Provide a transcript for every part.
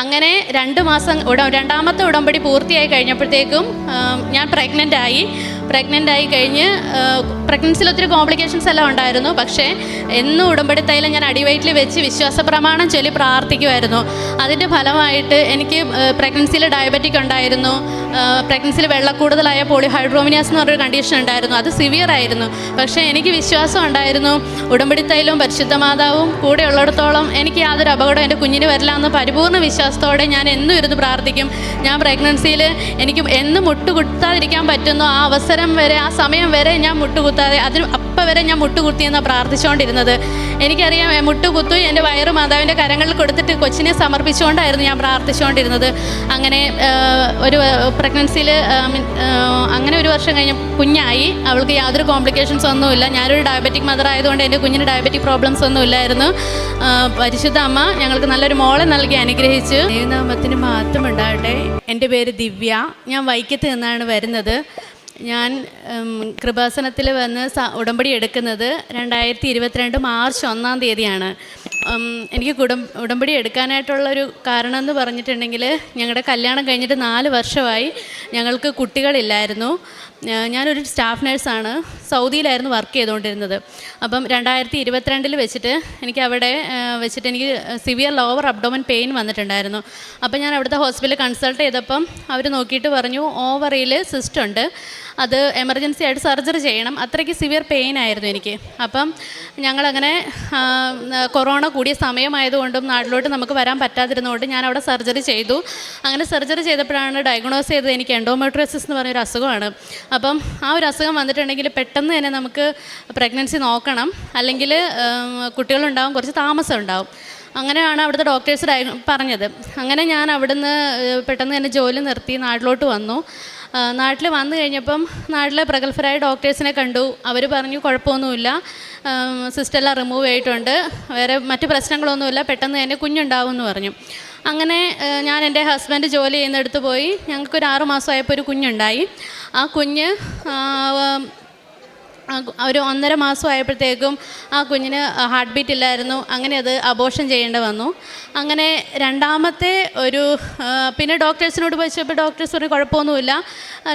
അങ്ങനെ രണ്ട് മാസം ഉട രണ്ടാമത്തെ ഉടമ്പടി പൂർത്തിയായി കഴിഞ്ഞപ്പോഴത്തേക്കും ഞാൻ പ്രഗ്നന്റ് ആയി. പ്രഗ്നന്റ് ആയി കഴിഞ്ഞ് പ്രഗ്നൻസിൽ ഒത്തിരി കോംപ്ലിക്കേഷൻസ് എല്ലാം ഉണ്ടായിരുന്നു. പക്ഷേ എന്നും ഉടമ്പടി തൈലം ഞാൻ അടിവയറ്റിൽ വെച്ച് വിശ്വാസ പ്രമാണം ചൊല്ലി പ്രാർത്ഥിക്കുമായിരുന്നു അതിന്റെ ഫലമായിട്ട് എനിക്ക് പ്രഗ്നൻസിയിൽ ഡയബറ്റിക് ഉണ്ടായിരുന്നു. പ്രഗ്നൻസിയിൽ വെള്ളക്കൂടുതലായ പോളിഹൈഡ്രോമിനിയാസ് എന്ന് പറഞ്ഞൊരു കണ്ടീഷൻ ഉണ്ടായിരുന്നു. അത് സിവിയർ ആയിരുന്നു. പക്ഷേ എനിക്ക് വിശ്വാസം ഉണ്ടായിരുന്നു. ഉടമ്പടി തൈലവും പരിശുദ്ധ മാതാവും കൂടെ ഉള്ളിടത്തോളം എനിക്ക് യാതൊരു അപകടം എന്റെ കുഞ്ഞിന് വരില്ല എന്ന് പരിപൂർണ വിശ്വാസത്തോടെ ഞാൻ എന്നും ഇരുന്ന് പ്രാർത്ഥിക്കും. ഞാൻ പ്രഗ്നൻസിയിൽ എനിക്ക് എന്നും മുട്ടുകുത്താതിരിക്കാൻ പറ്റുന്നു ആ അവസരം വരെ ആ സമയം വരെ ഞാൻ മുട്ടുകുത്താതെ അതിന് അപ്പം വരെ ഞാൻ മുട്ടുകുത്തിയെന്നാണ് പ്രാർത്ഥിച്ചുകൊണ്ടിരുന്നത്. എനിക്കറിയാം മുട്ടുകുത്തു എന്റെ വയറ് മാതാവിന്റെ കരങ്ങളിൽ കൊടുത്തിട്ട് കൊച്ചിനെ സമർപ്പിച്ചുകൊണ്ടായിരുന്നു ഞാൻ പ്രാർത്ഥിച്ചുകൊണ്ടിരുന്നത്. അങ്ങനെ ഒരു പ്രഗ്നൻസിയിൽ അങ്ങനെ ഒരു വർഷം കഴിഞ്ഞ് കുഞ്ഞായി. അവൾക്ക് യാതൊരു കോംപ്ലിക്കേഷൻസ് ഒന്നുമില്ല. ഞാനൊരു ഡയബറ്റിക് മദർ ആയതുകൊണ്ട് എന്റെ കുഞ്ഞിന് ഡയബറ്റിക് പ്രോബ്ലംസ് ഒന്നും ഇല്ലായിരുന്നു. പരിശുദ്ധ അമ്മ ഞങ്ങൾക്ക് നല്ലൊരു മോളെ നൽകി അനുഗ്രഹിച്ചു. ദൈവനാമത്തിന് മാത്രം ഉണ്ടാകട്ടെ എന്റെ പേര് ദിവ്യ. ഞാൻ വൈക്കത്ത് നിന്നാണ് വരുന്നത്. ഞാൻ കൃപാസനത്തിൽ വന്ന് ഉടമ്പടി എടുക്കുന്നത് രണ്ടായിരത്തി ഇരുപത്തിരണ്ട് മാർച്ച് ഒന്നാം തീയതിയാണ്. എനിക്ക് കുടം ഉടമ്പടി എടുക്കാനായിട്ടുള്ളൊരു കാരണം എന്ന് പറഞ്ഞിട്ടുണ്ടെങ്കിൽ ഞങ്ങളുടെ കല്യാണം കഴിഞ്ഞിട്ട് നാല് വർഷമായി ഞങ്ങൾക്ക് കുട്ടികളില്ലായിരുന്നു. ഞാനൊരു സ്റ്റാഫ് നേഴ്സാണ്. സൗദിയിലായിരുന്നു വർക്ക് ചെയ്തുകൊണ്ടിരുന്നത് അപ്പം രണ്ടായിരത്തി ഇരുപത്തിരണ്ടിൽ വെച്ചിട്ട് എനിക്ക് അവിടെ വെച്ചിട്ട് എനിക്ക് സിവിയർ ലോവർ അബ്ഡോമൻ പെയിൻ വന്നിട്ടുണ്ടായിരുന്നു. അപ്പം ഞാൻ അവിടുത്തെ ഹോസ്പിറ്റലിൽ കൺസൾട്ട് ചെയ്തപ്പം അവർ നോക്കിയിട്ട് പറഞ്ഞു ഓവറിയിൽ സിസ്റ്റ് ഉണ്ട്. അത് എമർജൻസി ആയിട്ട് സർജറി ചെയ്യണം. അത്രയ്ക്ക് സിവിയർ പെയിൻ ആയിരുന്നു എനിക്ക്. അപ്പം ഞങ്ങളങ്ങനെ കൊറോണ കൂടിയ സമയമായതുകൊണ്ടും നാട്ടിലോട്ട് നമുക്ക് വരാൻ പറ്റാതിരുന്നതുകൊണ്ട് ഞാൻ അവിടെ സർജറി ചെയ്തു. അങ്ങനെ സർജറി ചെയ്തപ്പോഴാണ് ഡയഗ്നോസ് ചെയ്തത് എനിക്ക് എൻഡോമെട്രോസിസ് എന്ന് പറഞ്ഞൊരു അസുഖമാണ്. അപ്പം ആ ഒരു അസുഖം വന്നിട്ടുണ്ടെങ്കിൽ പെട്ടെന്ന് തന്നെ നമുക്ക് പ്രഗ്നൻസി നോക്കണം. അല്ലെങ്കിൽ കുട്ടികളുണ്ടാവും കുറച്ച് താമസം ഉണ്ടാവും. അങ്ങനെയാണ് അവിടുത്തെ ഡോക്ടേഴ്സ് പറഞ്ഞത്. അങ്ങനെ ഞാൻ അവിടുന്ന് പെട്ടെന്ന് തന്നെ ജോലി നിർത്തി നാട്ടിലോട്ട് വന്നു. നാട്ടിൽ വന്നു കഴിഞ്ഞപ്പം നാട്ടിലെ പ്രഗത്ഭരായ ഡോക്ടേഴ്സിനെ കണ്ടു. അവർ പറഞ്ഞു കുഴപ്പമൊന്നുമില്ല. സിസ്റ്റെല്ലാം റിമൂവ് ചെയ്തിട്ടുണ്ട് വേറെ മറ്റ് പ്രശ്നങ്ങളൊന്നുമില്ല. പെട്ടെന്ന് തന്നെ കുഞ്ഞുണ്ടാവും എന്ന് പറഞ്ഞു. അങ്ങനെ ഞാൻ എന്റെ ഹസ്ബൻഡ് ജോലി ചെയ്യുന്നിടത്ത് പോയി. ഞങ്ങൾക്കൊരു ആറു ഒരു കുഞ്ഞുണ്ടായി. ആ കുഞ്ഞ് ഒരു ഒന്നര മാസം ആയപ്പോഴത്തേക്കും ആ കുഞ്ഞിന് ഹാർട്ട് ബീറ്റ് ഇല്ലായിരുന്നു. അങ്ങനെ അത് അബോഷൻ ചെയ്യേണ്ടി വന്നു. അങ്ങനെ രണ്ടാമത്തെ ഒരു പിന്നെ ഡോക്ടേഴ്സിനോട് ചോദിച്ചപ്പോൾ ഡോക്ടേഴ്സ് പറഞ്ഞു കുഴപ്പമൊന്നുമില്ല.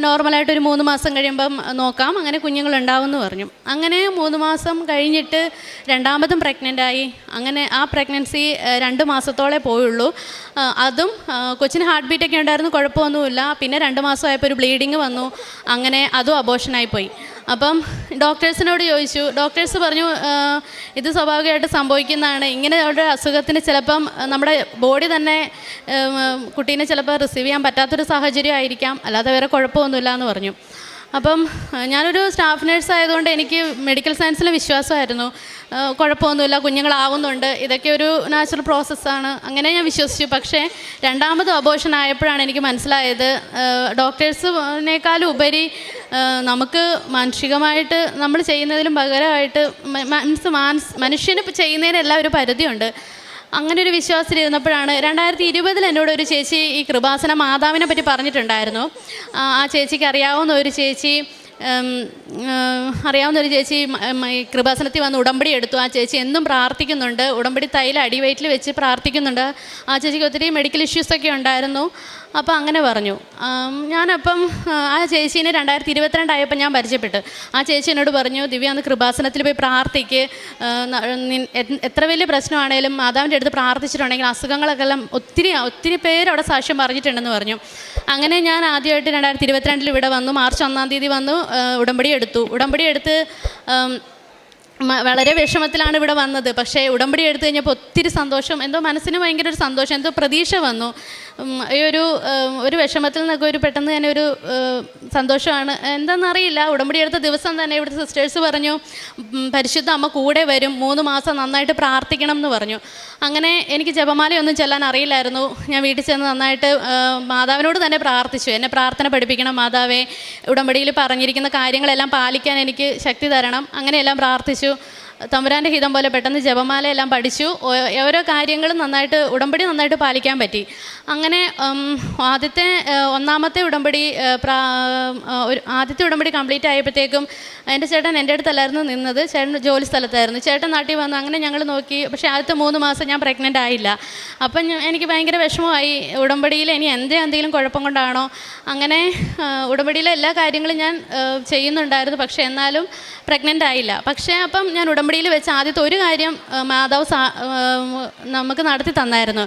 നോർമലായിട്ട് ഒരു മൂന്ന് മാസം കഴിയുമ്പം നോക്കാം. അങ്ങനെ കുഞ്ഞുങ്ങൾ ഉണ്ടാവുമെന്ന് പറഞ്ഞു. അങ്ങനെ മൂന്ന് മാസം കഴിഞ്ഞിട്ട് രണ്ടാമതും പ്രഗ്നന്റായി അങ്ങനെ ആ പ്രഗ്നൻസി രണ്ട് മാസത്തോളെ പോയുള്ളൂ. അതും കൊച്ചിന് ഹാർട്ട് ബീറ്റൊക്കെ ഉണ്ടായിരുന്നു. കുഴപ്പമൊന്നുമില്ല. പിന്നെ രണ്ട് മാസമായപ്പോൾ ഒരു ബ്ലീഡിങ് വന്നു. അങ്ങനെ അതും അബോഷനായി പോയി. അപ്പം ഡോക്ടേഴ്സിനോട് ചോദിച്ചു. ഡോക്ടേഴ്സ് പറഞ്ഞു ഇത് സ്വാഭാവികമായിട്ട് സംഭവിക്കുന്നതാണ്. ഇങ്ങനെ ഒരു അസുഖത്തിന് ചിലപ്പം നമ്മുടെ ബോഡി തന്നെ കുട്ടീനെ ചിലപ്പോൾ റിസീവ് ചെയ്യാൻ പറ്റാത്തൊരു സാഹചര്യം ആയിരിക്കാം. അല്ലാതെ വേറെ കുഴപ്പമൊന്നുമില്ല എന്ന് പറഞ്ഞു. അപ്പം ഞാനൊരു സ്റ്റാഫ് നേഴ്സ് ആയതുകൊണ്ട് എനിക്ക് മെഡിക്കൽ സയൻസിൽ വിശ്വാസമായിരുന്നു. കുഴപ്പമൊന്നുമില്ല കുഞ്ഞുങ്ങളാവുന്നുണ്ട്. ഇതൊക്കെ ഒരു നാച്ചുറൽ പ്രോസസ്സാണ് അങ്ങനെ ഞാൻ വിശ്വസിച്ചു. പക്ഷേ രണ്ടാമത് അബോഷൻ ആയപ്പോഴാണ് എനിക്ക് മനസ്സിലായത്. ഡോക്ടേഴ്സിനേക്കാളും ഉപരി നമുക്ക് മാനസികമായിട്ട് നമ്മൾ ചെയ്യുന്നതിലും പകരമായിട്ട് മീൻസ് മാനസ് മനുഷ്യന് ചെയ്യുന്നതിനെല്ലാം ഒരു പരിധിയുണ്ട്. അങ്ങനെ ഒരു വിശ്വാസത്തിലിരുന്നപ്പോഴാണ് രണ്ടായിരത്തി ഇരുപതിൽ എന്നോട് ഒരു ചേച്ചി ഈ കൃപാസന മാതാവിനെ പറ്റി പറഞ്ഞിട്ടുണ്ടായിരുന്നു. ആ ചേച്ചിക്ക് അറിയാവുന്ന ഒരു ചേച്ചി അറിയാവുന്ന ഒരു ചേച്ചി കൃപാസനത്തിൽ വന്ന് ഉടമ്പടി എടുത്തു. ആ ചേച്ചി എന്നും പ്രാർത്ഥിക്കുന്നുണ്ട്. ഉടമ്പടി തൈല അടിവയറ്റിൽ വെച്ച് പ്രാർത്ഥിക്കുന്നുണ്ട്. ആ ചേച്ചിക്ക് ഒത്തിരി മെഡിക്കൽ ഇഷ്യൂസൊക്കെ ഉണ്ടായിരുന്നു. അപ്പോൾ അങ്ങനെ പറഞ്ഞു. ഞാനപ്പം ആ, ചേച്ചീനെ രണ്ടായിരത്തി ഇരുപത്തിരണ്ടായപ്പോൾ ഞാൻ പരിചയപ്പെട്ടു. ആ ചേച്ചി എന്നോട് പറഞ്ഞു ദിവ്യ അന്ന് കൃപാസനത്തിൽ പോയി പ്രാർത്ഥിക്ക്. എത്ര വലിയ പ്രശ്നമാണേലും മാതാവിന്റെ അടുത്ത് പ്രാർത്ഥിച്ചിട്ടുണ്ടെങ്കിൽ അസുഖങ്ങളൊക്കെ എല്ലാം ഒത്തിരി ഒത്തിരി പേര് അവിടെ സാക്ഷ്യം പറഞ്ഞിട്ടുണ്ടെന്ന് പറഞ്ഞു. അങ്ങനെ ഞാൻ ആദ്യമായിട്ട് രണ്ടായിരത്തി ഇരുപത്തിരണ്ടിൽ ഇവിടെ വന്നു. മാർച്ച് ഒന്നാം തീയതി വന്നു ഉടമ്പടി എടുത്തു. ഉടമ്പടി എടുത്ത് വളരെ വിഷമത്തിലാണ് ഇവിടെ വന്നത്. പക്ഷേ ഉടമ്പടി എടുത്തു കഴിഞ്ഞപ്പോൾ ഒത്തിരി സന്തോഷം. എന്തോ മനസ്സിന് ഭയങ്കര ഒരു സന്തോഷം എന്തോ പ്രതീക്ഷ വന്നു. ഈ ഒരു ഒരു വിഷമത്തിൽ നിന്നൊക്കെ ഒരു പെട്ടെന്ന് തന്നെ ഒരു സന്തോഷമാണ്. എന്താണെന്നറിയില്ല ഉടമ്പടി എടുത്ത ദിവസം തന്നെ ഇവിടുത്തെ സിസ്റ്റേഴ്സ് പറഞ്ഞു പരിശുദ്ധ അമ്മ കൂടെ വരും മൂന്ന് മാസം നന്നായിട്ട് പ്രാർത്ഥിക്കണം എന്ന് പറഞ്ഞു. അങ്ങനെ എനിക്ക് ജപമാലയൊന്നും ചെല്ലാൻ അറിയില്ലായിരുന്നു. ഞാൻ വീട്ടിൽ ചെന്ന് നന്നായിട്ട് മാതാവിനോട് തന്നെ പ്രാർത്ഥിച്ചു. എന്നെ പ്രാർത്ഥന പഠിപ്പിക്കണം മാതാവേ. ഉടമ്പടിയിൽ പറഞ്ഞിരിക്കുന്ന കാര്യങ്ങളെല്ലാം പാലിക്കാൻ എനിക്ക് ശക്തി തരണം. അങ്ങനെയെല്ലാം പ്രാർത്ഥിച്ചു. തമ്പുരാന്റെ ഹിതം പോലെ പെട്ടെന്ന് ജപമാലയെല്ലാം പഠിച്ചു. ഓരോ കാര്യങ്ങളും നന്നായിട്ട് ഉടമ്പടി നന്നായിട്ട് പാലിക്കാൻ പറ്റി. അങ്ങനെ ആദ്യത്തെ ഒന്നാമത്തെ ഉടമ്പടി ആദ്യത്തെ ഉടമ്പടി കംപ്ലീറ്റ് ആയപ്പോഴത്തേക്കും എന്റെ ചേട്ടൻ എന്റെ അടുത്തല്ലായിരുന്നു നിന്നത്. ചേട്ടൻ ജോലി സ്ഥലത്തായിരുന്നു. ചേട്ടൻ നാട്ടിൽ വന്ന് അങ്ങനെ ഞങ്ങൾ നോക്കി. പക്ഷേ ആദ്യത്തെ മൂന്ന് മാസം ഞാൻ പ്രഗ്നന്റ് ആയില്ല. അപ്പം എനിക്ക് ഭയങ്കര വിഷമമായി. ഉടമ്പടിയിൽ ഇനി എന്തേ എന്തെങ്കിലും കുഴപ്പം കൊണ്ടാണോ? അങ്ങനെ ഉടമ്പടിയിലെ എല്ലാ കാര്യങ്ങളും ഞാൻ ചെയ്യുന്നുണ്ടായിരുന്നു. പക്ഷേ എന്നാലും പ്രഗ്നന്റ് ആയില്ല. പക്ഷേ അപ്പം ഞാൻ ഉടമ്പടിയിൽ വെച്ച് ആദ്യത്തെ ഒരു കാര്യം മാതാവ് നമുക്ക് നടത്തി തന്നായിരുന്നു.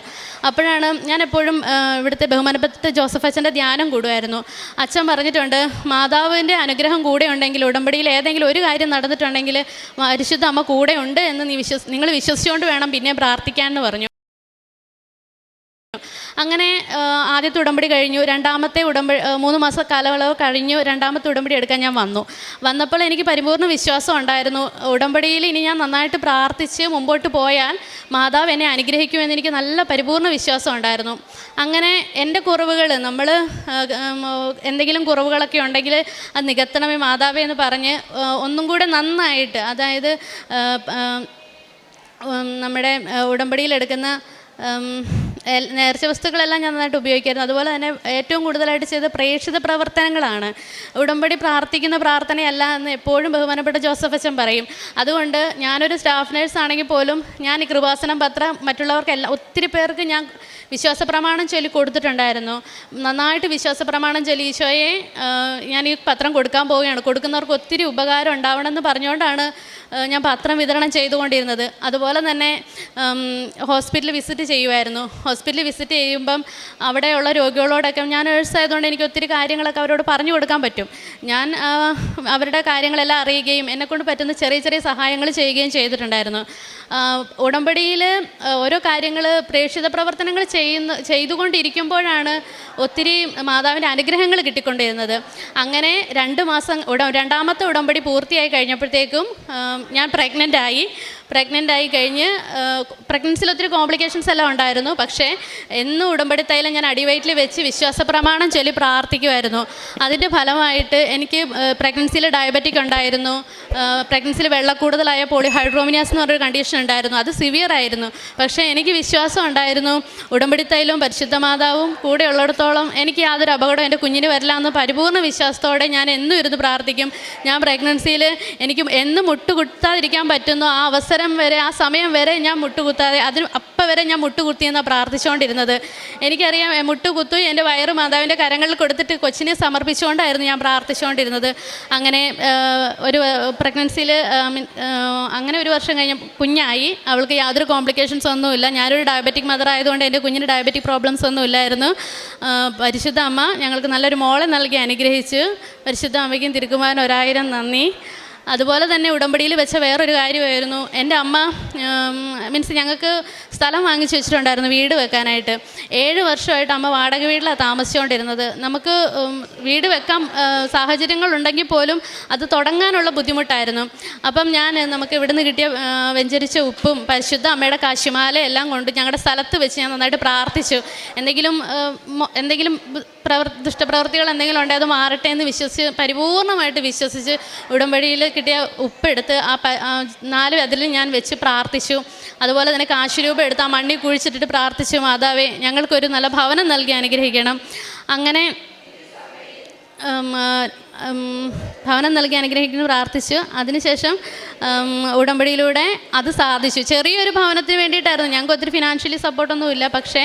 അപ്പോഴാണ് ഞാൻ എപ്പോഴും ഇവിടുത്തെ ബഹുമാനപ്പെട്ട ജോസഫ് അച്ഛന്റെ ധ്യാനം കൂടുമായിരുന്നു. അച്ഛൻ പറഞ്ഞിട്ടുണ്ട് മാതാവിന്റെ അനുഗ്രഹം കൂടെ ഉണ്ടെങ്കിൽ ഉടമ്പടിയിൽ ഏതെങ്കിലും ഒരു കാര്യം നടന്നിട്ടുണ്ടെങ്കിൽ പരിശുദ്ധ അമ്മ കൂടെ ഉണ്ട് എന്ന് നീ വിശ്വസ് നിങ്ങൾ വിശ്വസിച്ചുകൊണ്ട് വേണം പിന്നെ പ്രാർത്ഥിക്കാൻ എന്ന് പറഞ്ഞു. അങ്ങനെ ആദ്യത്തെ ഉടമ്പടി കഴിഞ്ഞു. രണ്ടാമത്തെ ഉടമ്പടി മൂന്ന് മാസ കാലയളവ് കഴിഞ്ഞു. രണ്ടാമത്തെ ഉടമ്പടി എടുക്കാൻ ഞാൻ വന്നു. വന്നപ്പോൾ എനിക്ക് പരിപൂർണ വിശ്വാസം ഉണ്ടായിരുന്നു. ഉടമ്പടിയിൽ ഇനി ഞാൻ നന്നായിട്ട് പ്രാർത്ഥിച്ച് മുമ്പോട്ട് പോയാൽ മാതാവ് എന്നെ അനുഗ്രഹിക്കുമെന്ന് എനിക്ക് നല്ല പരിപൂർണ വിശ്വാസം ഉണ്ടായിരുന്നു. അങ്ങനെ എന്റെ കുറവുകൾ നമ്മൾ എന്തെങ്കിലും കുറവുകളൊക്കെ ഉണ്ടെങ്കിൽ അത് നികത്തണമേ മാതാവേ എന്ന് പറഞ്ഞ് ഒന്നും കൂടെ നന്നായിട്ട് അതായത് നമ്മുടെ ആ, നേർച്ച വസ്തുക്കളെല്ലാം ഞാൻ നന്നായിട്ട് ഉപയോഗിക്കായിരുന്നു. അതുപോലെ തന്നെ ഏറ്റവും കൂടുതലായിട്ട് ചെയ്ത പ്രേക്ഷിത പ്രവർത്തനങ്ങളാണ്. ഉടമ്പടി പ്രാർത്ഥിക്കുന്ന പ്രാർത്ഥനയല്ല എന്ന് എപ്പോഴും ബഹുമാനപ്പെട്ട ജോസഫ് അച്ഛൻ പറയും. അതുകൊണ്ട് ഞാനൊരു സ്റ്റാഫ് നേഴ്സ് ആണെങ്കിൽ പോലും ഞാൻ ഈ കൃപാസനം പത്രം മറ്റുള്ളവർക്കെല്ലാം ഒത്തിരി പേർക്ക് ഞാൻ വിശ്വാസ പ്രമാണം ചൊല്ലി കൊടുത്തിട്ടുണ്ടായിരുന്നു. നന്നായിട്ട് വിശ്വാസ പ്രമാണം ചൊല്ലി ഈശോയെ ഞാൻ ഈ പത്രം കൊടുക്കാൻ പോവുകയാണ്. കൊടുക്കുന്നവർക്ക് ഒത്തിരി ഉപകാരം ഉണ്ടാവണമെന്ന് പറഞ്ഞുകൊണ്ടാണ് ഞാൻ പത്രം വിതരണം ചെയ്തുകൊണ്ടിരുന്നത്. അതുപോലെ തന്നെ ഹോസ്പിറ്റലിൽ വിസിറ്റ് ചെയ്യുമായിരുന്നു ഹോസ്പിറ്റലിൽ വിസിറ്റ് ചെയ്യുമ്പം അവിടെയുള്ള രോഗികളോടൊക്കെ ഞാൻ നേഴ്സ് ആയതുകൊണ്ട് എനിക്ക് ഒത്തിരി കാര്യങ്ങളൊക്കെ അവരോട് പറഞ്ഞു കൊടുക്കാൻ പറ്റും. ഞാൻ അവരുടെ കാര്യങ്ങളെല്ലാം അറിയുകയും എന്നെക്കൊണ്ട് പറ്റുന്ന ചെറിയ ചെറിയ സഹായങ്ങൾ ചെയ്യുകയും ചെയ്തിട്ടുണ്ടായിരുന്നു. ഉടമ്പടിയിൽ ഓരോ കാര്യങ്ങൾ പ്രേക്ഷിത പ്രവർത്തനങ്ങൾ ചെയ്യുന്ന ചെയ്തുകൊണ്ടിരിക്കുമ്പോഴാണ് ഒത്തിരി മാതാവിന്റെ അനുഗ്രഹങ്ങൾ കിട്ടിക്കൊണ്ടിരുന്നത്. അങ്ങനെ രണ്ട് മാസം ഉട രണ്ടാമത്തെ ഉടമ്പടി പൂർത്തിയായി കഴിഞ്ഞപ്പോഴത്തേക്കും ഞാൻ പ്രഗ്നന്റ് ആയി. പ്രഗ്നന്റ് ആയി കഴിഞ്ഞ് പ്രഗ്നൻസിൽ ഒത്തിരി കോംപ്ലിക്കേഷൻസ് എല്ലാം ഉണ്ടായിരുന്നു. പക്ഷേ എന്നും ഉടമ്പടി തൈലം ഞാൻ അടിവയറ്റിൽ വെച്ച് വിശ്വാസ പ്രമാണം ചൊല്ലി പ്രാർത്ഥിക്കുമായിരുന്നു അതിന്റെ ഫലമായിട്ട് എനിക്ക് പ്രഗ്നൻസിയിൽ ഡയബറ്റിക് ഉണ്ടായിരുന്നു. പ്രഗ്നൻസിയിൽ വെള്ളം കൂടുതലായ പോളിഹൈഡ്രോമിനിയാസ് എന്ന് പറഞ്ഞൊരു കണ്ടീഷൻ ഉണ്ടായിരുന്നു. അത് സിവിയർ ആയിരുന്നു. പക്ഷേ എനിക്ക് വിശ്വാസം ഉണ്ടായിരുന്നു. ഉടമ്പടി തൈലവും പരിശുദ്ധ മാതാവും കൂടെ ഉള്ളിടത്തോളം എനിക്ക് യാതൊരു അപകടം എന്റെ കുഞ്ഞിന് വരില്ല എന്ന് പരിപൂർണ വിശ്വാസത്തോടെ ഞാൻ എന്നും ഇരുന്ന് പ്രാർത്ഥിക്കും. ഞാൻ പ്രഗ്നൻസിയിൽ എനിക്ക് എന്ന് മുട്ടുകുത്താതിരിക്കാൻ പറ്റുന്നു ആ അവസരം വരെ ആ സമയം വരെ ഞാൻ മുട്ടുകുത്താതെ അതിന് അപ്പം വരെ ഞാൻ മുട്ടുകുത്തിയെന്നാണ് പ്രാർത്ഥിച്ചുകൊണ്ടിരുന്നത് എനിക്കറിയാം മുട്ടുകുത്തു എന്റെ വയറ് മാതാവിന്റെ കരങ്ങളിൽ കൊടുത്തിട്ട് കൊച്ചിനെ സമർപ്പിച്ചുകൊണ്ടായിരുന്നു ഞാൻ പ്രാർത്ഥിച്ചുകൊണ്ടിരുന്നത് അങ്ങനെ ഒരു പ്രഗ്നൻസിയിൽ അങ്ങനെ ഒരു വർഷം കഴിഞ്ഞ കുഞ്ഞായി. അവൾക്ക് യാതൊരു കോംപ്ലിക്കേഷൻസ് ഒന്നുമില്ല. ഞാനൊരു ഡയബറ്റിക് മദർ ആയതുകൊണ്ട് എന്റെ കുഞ്ഞിന് ഡയബറ്റിക് പ്രോബ്ലംസ് ഒന്നും ഇല്ലായിരുന്നു പരിശുദ്ധ അമ്മ ഞങ്ങൾക്ക് നല്ലൊരു മോളെ നൽകി അനുഗ്രഹിച്ചു. പരിശുദ്ധ അമ്മയ്ക്കും തിരുക്കുമാരൻ ഒരായിരം നന്ദി. അതുപോലെ തന്നെ ഉടമ്പടിയിൽ വെച്ച വേറൊരു കാര്യമായിരുന്നു. എന്റെ അമ്മ മീൻസ് ഞങ്ങൾക്ക് സ്ഥലം വാങ്ങിച്ചു വെച്ചിട്ടുണ്ടായിരുന്നു വീട് വെക്കാനായിട്ട്. ഏഴ് വർഷമായിട്ട് അമ്മ വാടക വീട്ടിലാണ് താമസിച്ചുകൊണ്ടിരുന്നത്. നമുക്ക് വീട് വെക്കാൻ സാഹചര്യങ്ങളുണ്ടെങ്കിൽ പോലും അത് തുടങ്ങാനുള്ള ബുദ്ധിമുട്ടായിരുന്നു. അപ്പം ഞാൻ നമുക്ക് ഇവിടുന്ന് കിട്ടിയ വെഞ്ചരിച്ച ഉപ്പും പരിശുദ്ധ അമ്മയുടെ കാശിമാല എല്ലാം കൊണ്ട് ഞങ്ങളുടെ സ്ഥലത്ത് വെച്ച് ഞാൻ നന്നായിട്ട് പ്രാർത്ഥിച്ചു. എന്തെങ്കിലും എന്തെങ്കിലും പ്രവർ ദുഷ്ടപ്രവൃത്തികൾ എന്തെങ്കിലും ഉണ്ടെങ്കിൽ അത് മാറട്ടെ എന്ന് വിശ്വസിച്ച് പരിപൂർണമായിട്ട് വിശ്വസിച്ച് ഉടമ്പടിയിൽ കിട്ടിയ ഉപ്പെടുത്ത് ആ നാല് അതിൽ ഞാൻ വെച്ച് പ്രാർത്ഥിച്ചു. അതുപോലെ തന്നെ കാശുരൂപം എടുത്ത് ആ മണ്ണിൽ കുഴിച്ചിട്ടിട്ട് പ്രാർത്ഥിച്ചു മാതാവേ ഞങ്ങൾക്കൊരു നല്ല ഭവനം നൽകി അനുഗ്രഹിക്കണം. അങ്ങനെ ഭവനം നൽകി അനുഗ്രഹിക്കുന്നു പ്രാർത്ഥിച്ചു. അതിനുശേഷം ഉടമ്പടിയിലൂടെ അത് സാധിച്ചു. ചെറിയൊരു ഭവനത്തിന് വേണ്ടിയിട്ടായിരുന്നു. ഞങ്ങൾക്ക് ഒത്തിരി ഫിനാൻഷ്യലി സപ്പോർട്ടൊന്നുമില്ല പക്ഷേ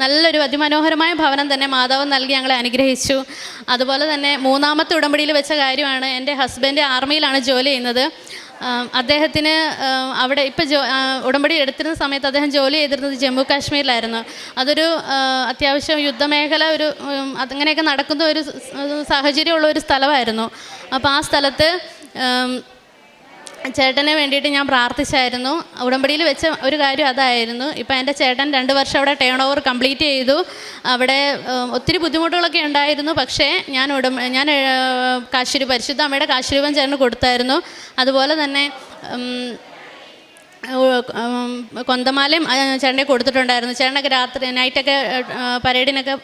നല്ലൊരു അതിമനോഹരമായ ഭവനം തന്നെ മാതാവ് നൽകി ഞങ്ങളെ അനുഗ്രഹിച്ചു. അതുപോലെ തന്നെ മൂന്നാമത്തെ ഉടമ്പടിയിൽ വെച്ച കാര്യമാണ് എന്റെ ഹസ്ബൻഡ് ആർമിയിലാണ് ജോലി ചെയ്യുന്നത്. അദ്ദേഹത്തിന് അവിടെ ഇപ്പോൾ ജോ ഉടമ്പടി എടുത്തിരുന്ന സമയത്ത് അദ്ദേഹം ജോലി ചെയ്തിരുന്നത് ജമ്മു കാശ്മീരിലായിരുന്നു. അതൊരു അത്യാവശ്യം യുദ്ധമേഖല ഒരു അങ്ങനെയൊക്കെ നടക്കുന്ന ഒരു സാഹചര്യമുള്ള ഒരു സ്ഥലമായിരുന്നു. അപ്പോൾ ആ സ്ഥലത്ത് ചേട്ടന് വേണ്ടിയിട്ട് ഞാൻ പ്രാർത്ഥിച്ചായിരുന്നു. ഉടമ്പടിയിൽ വെച്ച ഒരു കാര്യം അതായിരുന്നു. ഇപ്പം എന്റെ ചേട്ടൻ രണ്ട് വർഷം അവിടെ ടേൺ ഓവർ കംപ്ലീറ്റ് ചെയ്തു. അവിടെ ഒത്തിരി ബുദ്ധിമുട്ടുകളൊക്കെ ഉണ്ടായിരുന്നു. പക്ഷേ ഞാൻ ഉടമ്പ ഞാൻ കാശ്ശേരി പരിശുദ്ധ അമ്മയുടെ കാശുരൂപം ചേട്ടന് കൊടുത്തായിരുന്നു. അതുപോലെ തന്നെ കൊന്തമാലയും ചേട്ടനെ കൊടുത്തിട്ടുണ്ടായിരുന്നു. ചേട്ടനൊക്കെ രാത്രി നൈറ്റൊക്കെ പരേഡിനൊക്കെ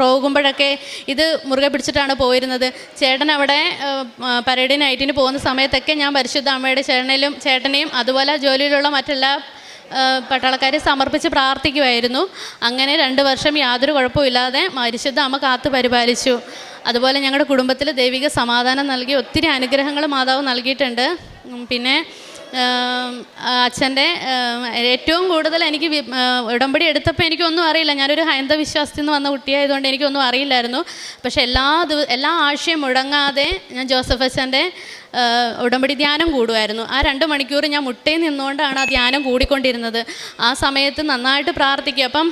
പോകുമ്പോഴൊക്കെ ഇത് മുറുകെ പിടിച്ചിട്ടാണ് പോയിരുന്നത്. ചേട്ടൻ അവിടെ പരേഡ് നൈറ്റിന് പോകുന്ന സമയത്തൊക്കെ ഞാൻ പരിശുദ്ധ അമ്മയുടെ ചേട്ടനിലും ചേട്ടനെയും അതുപോലെ ജോലിയിലുള്ള മറ്റെല്ലാ പട്ടാളക്കാരെ സമർപ്പിച്ച് പ്രാർത്ഥിക്കുമായിരുന്നു അങ്ങനെ രണ്ട് വർഷം യാതൊരു കുഴപ്പമില്ലാതെ പരിശുദ്ധ അമ്മ കാത്തു പരിപാലിച്ചു. അതുപോലെ ഞങ്ങളുടെ കുടുംബത്തിൽ ദൈവിക സമാധാനം നൽകി ഒത്തിരി അനുഗ്രഹങ്ങൾ മാതാവ് നൽകിയിട്ടുണ്ട്. പിന്നെ അച്ഛന്റെ ഏറ്റവും കൂടുതൽ എനിക്ക് ഉടമ്പടി എടുത്തപ്പോൾ എനിക്കൊന്നും അറിയില്ല. ഞാനൊരു ഹൈന്ദ വിശ്വാസത്തിൽ നിന്ന് വന്ന കുട്ടിയായതുകൊണ്ട് എനിക്കൊന്നും അറിയില്ലായിരുന്നു. പക്ഷേ എല്ലാ ദിവ എല്ലാ ആഴ്ചയും മുടങ്ങാതെ ഞാൻ ജോസഫ് അച്ഛന്റെ ഉടമ്പടി ധ്യാനം കൂടുമായിരുന്നു. ആ രണ്ട് മണിക്കൂർ ഞാൻ മുട്ടയിൽ നിന്നുകൊണ്ടാണ് ആ ധ്യാനം കൂടിക്കൊണ്ടിരുന്നത്. ആ സമയത്ത് നന്നായിട്ട് പ്രാർത്ഥിക്കുക. അപ്പം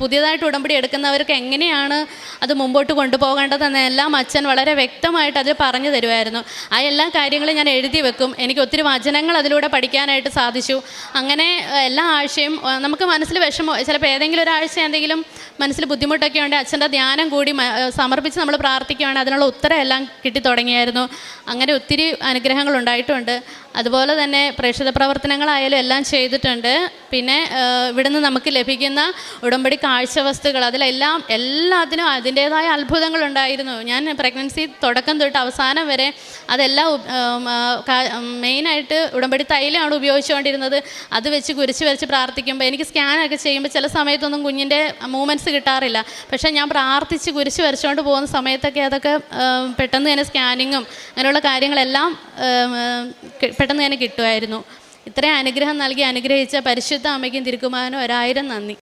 പുതിയതായിട്ട് ഉടമ്പടി എടുക്കുന്നവർക്ക് എങ്ങനെയാണ് അത് മുമ്പോട്ട് കൊണ്ടുപോകേണ്ടതെന്ന് എല്ലാം അച്ഛൻ വളരെ വ്യക്തമായിട്ട് അതിൽ പറഞ്ഞു തരുമായിരുന്നു. ആ എല്ലാ കാര്യങ്ങളും ഞാൻ എഴുതി വെക്കും. എനിക്ക് ഒത്തിരി വചനങ്ങൾ അതിലൂടെ പഠിക്കാനായിട്ട് സാധിച്ചു. അങ്ങനെ എല്ലാ ആഴ്ചയും നമുക്ക് മനസ്സിൽ വിഷമോ ചിലപ്പോൾ ഏതെങ്കിലും ഒരാഴ്ച എന്തെങ്കിലും മനസ്സിൽ ബുദ്ധിമുട്ടൊക്കെ ഉണ്ട് അച്ഛന്റെ ധ്യാനം കൂടി സമർപ്പിച്ച് നമ്മൾ പ്രാർത്ഥിക്കുകയാണെങ്കിൽ അതിനുള്ള ഉത്തരം എല്ലാം കിട്ടി തുടങ്ങിയായിരുന്നു അങ്ങനെ ഒത്തിരി അനുഗ്രഹങ്ങൾ ഉണ്ടായിട്ടുണ്ട് അതുപോലെ തന്നെ പ്രേക്ഷിത പ്രവർത്തനങ്ങളായാലും എല്ലാം ചെയ്തിട്ടുണ്ട്. പിന്നെ ഇവിടുന്ന് നമുക്ക് ലഭിക്കുന്ന ഉടമ്പടി കാഴ്ച വസ്തുക്കൾ അതിലെല്ലാം എല്ലാത്തിനും അതിന്റേതായ അത്ഭുതങ്ങളുണ്ടായിരുന്നു ഞാൻ പ്രഗ്നൻസി തുടക്കം തൊട്ട് അവസാനം വരെ അതെല്ലാം മെയിനായിട്ട് ഉടമ്പടി തൈലമാണ് ഉപയോഗിച്ചുകൊണ്ടിരുന്നത്. അത് വെച്ച് കുരിച്ച് വരച്ച് പ്രാർത്ഥിക്കുമ്പോൾ എനിക്ക് സ്കാനൊക്കെ ചെയ്യുമ്പോൾ ചില സമയത്തൊന്നും കുഞ്ഞിന്റെ മൂമെന്റ്സ് കിട്ടാറില്ല. പക്ഷേ ഞാൻ പ്രാർത്ഥിച്ച് കുരിച്ച് വരച്ചുകൊണ്ട് പോകുന്ന സമയത്തൊക്കെ അതൊക്കെ പെട്ടെന്ന് തന്നെ സ്കാനിങ്ങും അങ്ങനെയുള്ള കാര്യങ്ങളെല്ലാം പെട്ടെന്ന് തന്നെ കിട്ടുമായിരുന്നു. ഇത്രയും അനുഗ്രഹം നൽകി അനുഗ്രഹിച്ച പരിശുദ്ധ അമ്മയ്ക്കും തിരുക്കുമാരനും ഒരായിരം നന്ദി.